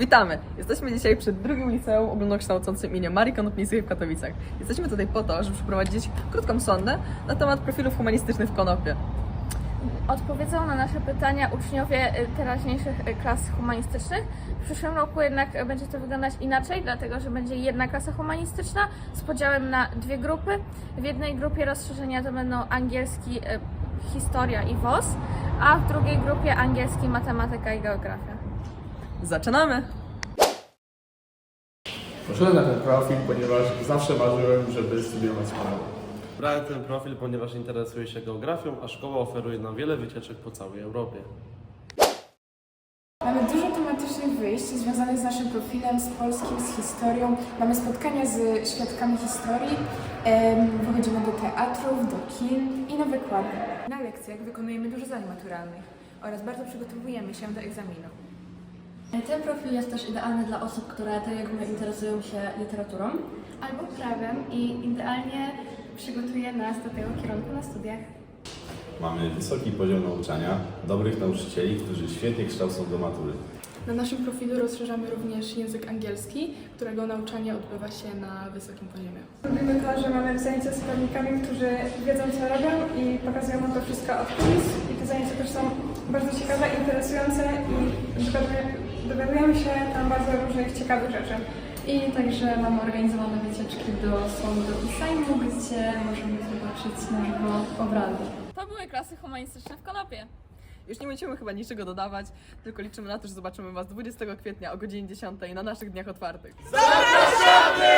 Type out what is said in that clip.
Witamy! Jesteśmy dzisiaj przed drugim liceum ogólnokształcącym imienia Marii Konopnickiej w Katowicach. Jesteśmy tutaj po to, żeby przeprowadzić krótką sondę na temat profilów humanistycznych w Konopie. Odpowiedzą na nasze pytania uczniowie y, teraźniejszych y, klas humanistycznych. W przyszłym roku jednak y, będzie to wyglądać inaczej, dlatego że będzie jedna klasa humanistyczna z podziałem na dwie grupy. W jednej grupie rozszerzenia to będą angielski, historia i WOS, a w drugiej grupie angielski, matematyka i geografia. Zaczynamy! Poszedłem na ten profil, ponieważ zawsze marzyłem, żeby studiować prawo. Wybrałem ten profil, ponieważ interesuję się geografią, a szkoła oferuje nam wiele wycieczek po całej Europie. Mamy dużo tematycznych wyjść związanych z naszym profilem, z polskim, z historią. Mamy spotkania z świadkami historii, em, wychodzimy do teatrów, do kin i na wykłady. Na lekcjach wykonujemy dużo zadań maturalnych oraz bardzo przygotowujemy się do egzaminu. Ten profil jest też idealny dla osób, które tak jak my interesują się literaturą. albo prawem i idealnie przygotuje nas do tego kierunku na studiach. Mamy wysoki poziom nauczania, dobrych nauczycieli, którzy świetnie kształcą do matury. Na naszym profilu rozszerzamy również język angielski, którego nauczanie odbywa się na wysokim poziomie. Lubimy to, że mamy zajęcia z prawnikami, którzy wiedzą co robią i pokazują nam to wszystko od kulis. I te zajęcia też są bardzo ciekawe, interesujące i dowiadujemy, dowiadujemy się tam bardzo różnych ciekawych rzeczy. I także mamy organizowane wycieczki do sądu i Sejmu, gdzie możemy zobaczyć na żywo obrady. To były klasy humanistyczne w Konopie. Już nie będziemy chyba niczego dodawać, tylko liczymy na to, że zobaczymy Was 20 kwietnia o godzinie 10 na naszych dniach otwartych. Zapraszamy!